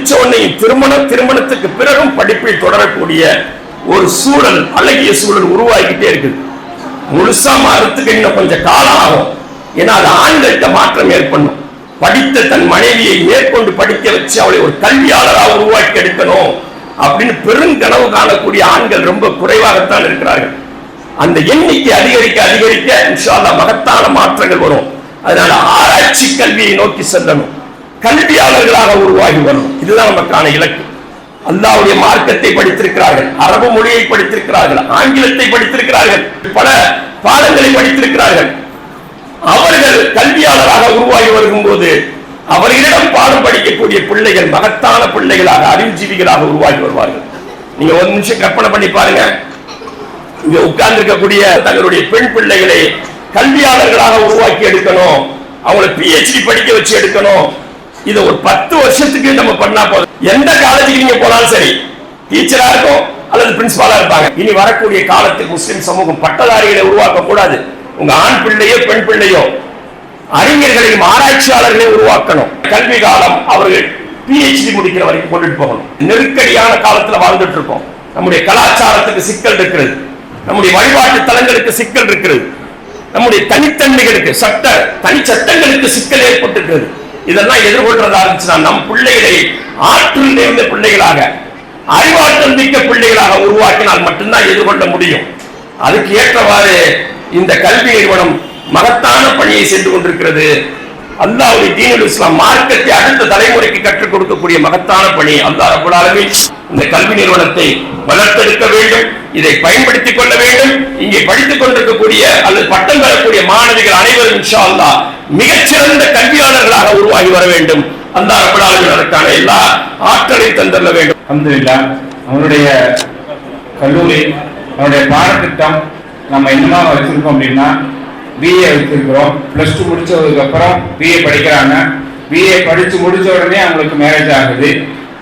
முடிச்ச உடனே திருமணம் திருமணத்துக்கு பிறகும் படிப்பில் தொடரக்கூடிய ஒரு சூழல் அழகிய சூழல் உருவாகிட்டே இருக்குது. முழுசா மாறத்துக்கு இன்னும் கொஞ்சம் காலம் ஆகும். ஏன்னா அது ஆண்கள்கிட்ட மாற்றம் ஏற்படணும். படித்த தன் மனைவியை மேற்கொண்டு படிக்க வச்சு அவளை ஒரு கல்வியாளராக உருவாக்கி எடுக்கணும் அப்படின்னு பெருங்கனவு காணக்கூடிய ஆண்கள் ரொம்ப குறைவாகத்தான் இருக்கிறார்கள். அந்த எண்ணிக்கை அதிகரிக்க அதிகரிக்க இன்ஷா மகத்தான மாற்றங்கள் வரும். அதனால ஆராய்ச்சி கல்வியை நோக்கி செல்லணும். கல்வியாளர்களாக உருவாகி வரணும் இதுதான் நமக்கான இலக்கு. அல்லாவுடைய மார்க்கத்தை படித்திருக்கிறார்கள் அரபு மொழியை படித்திருக்கிறார்கள் ஆங்கிலத்தை படித்திருக்கிறார்கள் பல பாடங்களை படித்திருக்கிறார்கள். அவர்கள் கல்வியாளராக உருவாகி வருகும் போது அவர்களிடம் பாடம் படிக்கக்கூடிய பிள்ளைகள் மகத்தான பிள்ளைகளாக அறிவுஜீவிகளாக உருவாகி வருவார்கள். நீங்க ஒரு நிமிஷம் கற்பனை பண்ணி பாருங்க. இங்க உட்கார்ந்து இருக்கக்கூடிய தங்களுடைய பெண் பிள்ளைகளை கல்வியாளர்களாக உருவாக்கி எடுக்கணும். அவங்களை பிஹெச்டி படிக்க வச்சு எடுக்கணும். இதை ஒரு பத்து வருஷத்துக்கு நம்ம பண்ணா போதும். எந்த காலேஜுக்கு நீங்க போனாலும் சரி டீச்சரா இருக்கும் அல்லது பிரின்சிபாலா இருப்பாங்க. இனி வரக்கூடிய காலத்துக்கு முஸ்லிம் சமூகம் பட்டதாரிகளை உருவாக்க கூடாது. உங்க ஆண் பிள்ளையோ பெண் பிள்ளையோ அறிஞர்களையும் ஆராய்ச்சியாளர்களையும் உருவாக்கணும். கல்வி காலம் அவர்கள் பிஹெச்டி முடிக்கிற வரைக்கும் கொண்டுட்டு போகணும். நெருக்கடியான காலத்துல வாழ்ந்துட்டு இருக்கோம். நம்முடைய கலாச்சாரத்துக்கு சிக்கல் இருக்கிறது. நம்முடைய வழிபாட்டு தலங்களுக்கு சிக்கல் இருக்கிறது. நம்முடைய தனித்தன்மைகளுக்கு சட்ட தனி சட்டங்களுக்கு சிக்கல் ஏற்பட்டிருக்கிறது. இதெல்லாம் எதிர்கொள்றதா இருந்துச்சுன்னா நம் பிள்ளைகளை ஆற்றல் நிறைந்த பிள்ளைகளாக அறிவாற்றல் மிக்க பிள்ளைகளாக உருவாக்கினால் மட்டும்தான் எதிர்கொள்ள முடியும். அதுக்கு ஏற்றவாறு இந்த கல்வி நிறுவனம் மகத்தான பணியை செய்து கொண்டிருக்கிறது. அல்லாவுடைய தீனுல் இஸ்லாம் மார்க்கத்தை அடுத்த தலைமுறைக்கு கற்றுக் கொடுக்கக்கூடிய மகத்தான பணி. அல்லாஹ் ரப்பல் இந்த கல்வி நிறுவனத்தை வளர்த்தெடுக்க வேண்டும் இதை பயன்படுத்திக் கொள்ள வேண்டும். இங்கே படித்துக் கொண்டிருக்கக்கூடிய அல்லது பட்டம் பெறக்கூடிய மாணவிகள் அனைவரும் இன்ஷா அல்லாஹ் மிகச்சிறந்த கல்வியாளர்களாக உருவாகி வர வேண்டும். அந்த ரப்பல் அதற்கான எல்லா ஆற்றலை தந்தள்ள வேண்டும். அல்ஹம்துலில்லா அவருடைய கல்லூரி அவருடைய பாடத்திட்டம் நம்ம என்னமா வச்சிருக்கோம் அப்படின்னா பிஏ வச்சிருக்கிறோம். ப்ளஸ் டூ முடிச்சதுக்கு அப்புறம் பிஏ படிக்கிறாங்க. பிஏ படிச்சு முடிச்ச உடனே அவங்களுக்கு மேரேஜ் ஆகுது.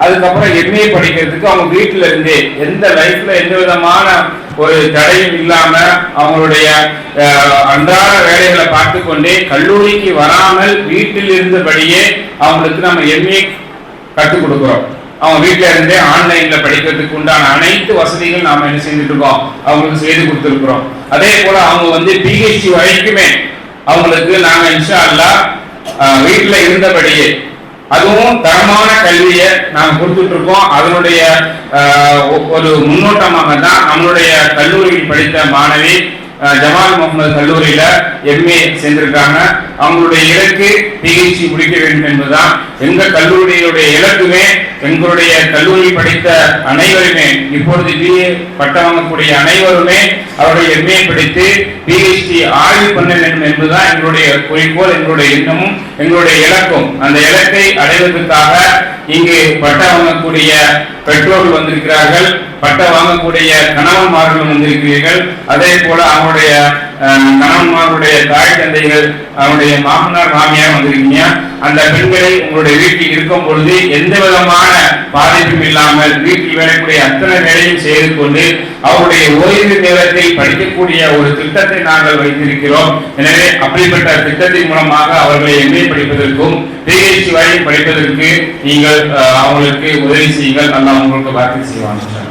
அதுக்கப்புறம் எம்ஏ படிக்கிறதுக்கு அவங்க வீட்டில இருந்தே எந்த லைஃப்ல எந்த விதமான ஒரு தடையும் இல்லாம அவங்களுடைய அன்றாட வேலைகளை பார்த்து கொண்டே கல்லூரிக்கு வராமல் வீட்டில் இருந்தபடியே அவங்களுக்கு நம்ம எம்ஏ கற்றுக் கொடுக்குறோம். அவங்க வீட்டில இருந்தே ஆன்லைன்ல படிக்கிறதுக்கு உண்டான அனைத்து வசதிகள் நாம என்ன செஞ்சுட்டு இருக்கோம்? அவங்களுக்கு செய்து கொடுத்துருக்குறோம். அதே போல அவங்க வந்து பிஹெச்டி வரைக்குமே அவங்களுக்கு நாங்க இன்ஷா அல்லாஹ் வீட்டில் இருந்தபடியே அதுவும் தரமான கல்வியை நாம் கொடுத்துட்டு இருக்கோம் அதனுடைய ஒரு முன்னோட்டமாக தான் நம்மளுடைய கல்லூரியில் படித்த மாணவி ஜமால் முகமது கல்லூரியில எம்ஏ சேர்ந்திருக்காங்க அவங்களுடைய இலக்கு பிஹெச்சி முடிக்க வேண்டும் என்பதுதான் எந்த கல்லூரியுடைய இலக்குமே எங்களுடைய கல்லூரி படித்த அனைவருமே இப்பொழுது பிஏ பட்டம் வாங்கக்கூடிய அனைவருமே அவருடைய எம்ஏ படித்து பிஹெச்டி ஆய்வு பண்ண வேண்டும் என்பதுதான் எங்களுடைய குறிக்கோள் எங்களுடைய எண்ணமும் எங்களுடைய இலக்கும். அந்த இலக்கை அடைவதற்காக இங்கு பட்டம் வாங்கக்கூடிய பெற்றோர்கள் வந்திருக்கிறார்கள் பட்டம் வாங்கக்கூடிய கணவன்மார்களும் வந்திருக்கிறீர்கள். அதே போல அவங்களுடைய அஹ், தாய் தந்தைகள் அவருடைய மாமனார் மாமியார் வந்திருக்கீங்க. அந்த பெண்களை உங்களுடைய வீட்டில் இருக்கும் பொழுது எந்த விதமான பாதிப்பும் இல்லாமல் வீட்டில் வேலைக்கூடிய அத்தனை வேலையும் செய்து கொண்டு அவருடைய ஓய்வு நேரத்தில் படிக்கக்கூடிய ஒரு திட்டத்தை நாங்கள் வைத்திருக்கிறோம். எனவே அப்படிப்பட்ட திட்டத்தின் மூலமாக அவர்களை எம்ஏ படிப்பதற்கும் பிஹெச்டி வரை படிப்பதற்கு நீங்கள் அவங்களுக்கு உதவி செய்யுங்கள். நல்லா உங்களுக்கு பார்த்து செய்வாங்க.